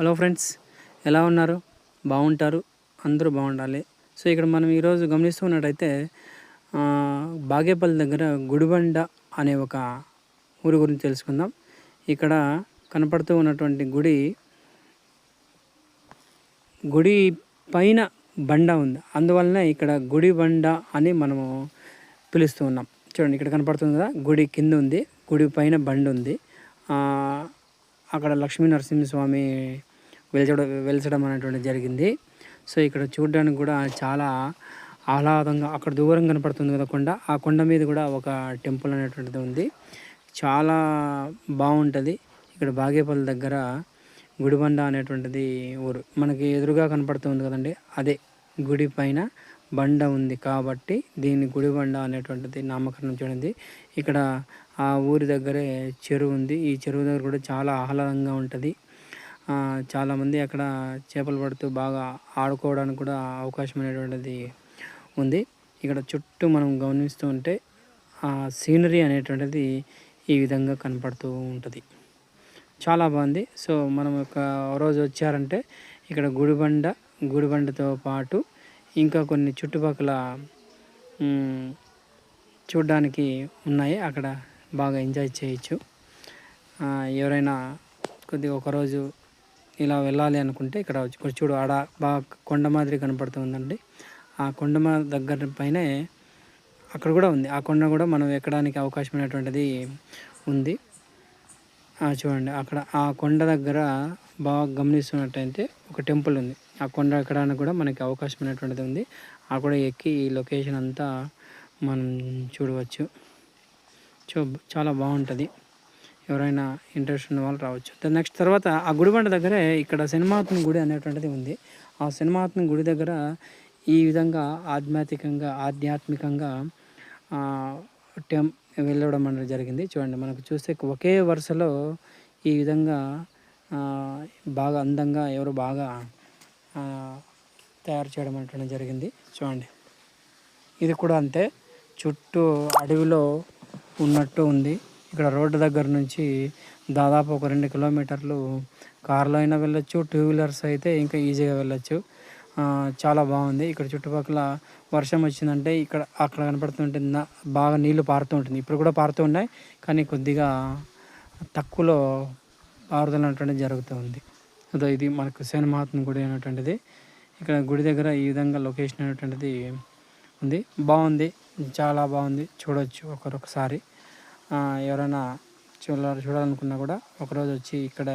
Hello friends ఎలా ఉన్నారు? బాగుంటారు. అందరూ బాగుండాలి. సో ఇక్కడ మనం ఈరోజు గమనిస్తున్నట్టయితే బాగేపల్లి దగ్గర గుడిబండ అనే ఒక ఊరి గురించి తెలుసుకుందాం. ఇక్కడ కనపడుతూ ఉన్నటువంటి గుడి గుడి పైన బండ ఉంది. అందువలన ఇక్కడ గుడి బండ అని మనము పిలుస్తూ ఉన్నాం. చూడండి ఇక్కడ కనపడుతుంది కదా గుడి కింద ఉంది గుడి పైన బండ ఉంది. అక్కడ లక్ష్మీ నరసింహస్వామి వెలిచడం వెలిచడం అనేటువంటి జరిగింది. సో ఇక్కడ చూడడానికి కూడా చాలా ఆహ్లాదంగా అక్కడ దూరం కనపడుతుంది కదా కొండ. ఆ కొండ మీద కూడా ఒక టెంపుల్ అనేటువంటిది ఉంది. చాలా బాగుంటుంది. ఇక్కడ బాగేపల్లి దగ్గర గుడిబండ అనేటువంటిది ఊరు. మనకి ఎదురుగా కనపడుతుంది కదండి. అదే గుడి పైన బండ ఉంది కాబట్టి దీన్ని గుడిబండ అనేటువంటిది నామకరణం చేయడింది ఇక్కడ ఆ ఊరి దగ్గరే చెరువు ఉంది. ఈ చెరువు దగ్గర కూడా చాలా ఆహ్లాదంగా ఉంటుంది. చాలామంది అక్కడ చేపలు పడుతూ బాగా ఆడుకోవడానికి కూడా అవకాశం అనేటువంటిది ఉంది. ఇక్కడ చుట్టూ మనం గమనిస్తూ ఉంటే ఆ సీనరీ అనేటువంటిది ఈ విధంగా కనపడుతూ ఉంటుంది. చాలా బాగుంది. సో మనం ఒక రోజు వచ్చారంటే ఇక్కడ గుడిబండ గుడిబండతో పాటు ఇంకా కొన్ని చుట్టుపక్కల చూడడానికి ఉన్నాయి. అక్కడ బాగా ఎంజాయ్ చేయొచ్చు. ఎవరైనా కొద్దిగా ఒకరోజు ఇలా వెళ్ళాలి అనుకుంటే ఇక్కడ ఇక్కడ చూడు ఆడ బాగా కొండ మాదిరి కనపడుతుందండి ఆ కొండ మా దగ్గర పైనే అక్కడ కూడా ఉంది. ఆ కొండ కూడా మనం ఎక్కడానికి అవకాశం అనేటువంటిది ఉంది. ఆ, చూడండి అక్కడ ఆ కొండ దగ్గర బాగా గమనిస్తున్నట్టయితే ఒక టెంపుల్ ఉంది. ఆ కొండ ఎక్కడానికి కూడా మనకి అవకాశం అనేటువంటిది ఉంది. ఆ కూడా ఎక్కి ఈ లొకేషన్ అంతా మనం చూడవచ్చు. చూ చాలా బాగుంటుంది. ఎవరైనా ఇంట్రెస్ట్ ఉన్న వాళ్ళు రావచ్చు. నెక్స్ట్ తర్వాత ఆ గుడిబండ దగ్గరే ఇక్కడ సినిమాత్మ గుడి అనేటువంటిది ఉంది. ఆ సినిమాత్మ గుడి దగ్గర ఈ విధంగా ఆధ్యాత్మికంగా ఆధ్యాత్మికంగా టెం వెళ్ళడం అనేది జరిగింది. చూడండి మనకు చూస్తే ఒకే వరుసలో ఈ విధంగా బాగా అందంగా ఎవరు బాగా తయారు చేయడం అనేటువంటి జరిగింది. చూడండి. ఇది కూడా అంతే. చుట్టూ అడవిలో ఉన్నట్టు ఉంది. ఇక్కడ రోడ్డు దగ్గర నుంచి దాదాపు ఒక రెండు కిలోమీటర్లు కార్లో అయినా వెళ్ళొచ్చు టూ వీలర్స్ అయితే ఇంకా ఈజీగా వెళ్ళొచ్చు. చాలా బాగుంది. ఇక్కడ చుట్టుపక్కల వర్షం వచ్చిందంటే ఇక్కడ అక్కడ కనపడుతుంటుంది బాగా నీళ్ళు పారుతూ ఉంటుంది. ఇప్పుడు కూడా పారుతూ ఉన్నాయి కానీ కొద్దిగా తక్కువలో పారుదల అనేటువంటిది జరుగుతూ ఉంది. అదో ఇది మనకు శని మహాత్మ గుడి అనేటువంటిది ఇక్కడ గుడి దగ్గర ఈ విధంగా లొకేషన్ అనేటువంటిది ఉంది. బాగుంది. చాలా బాగుంది. చూడొచ్చు ఒకరొకసారి. ఎవరైనా చూడాలి చూడాలనుకున్నా కూడా ఒకరోజు వచ్చి ఇక్కడ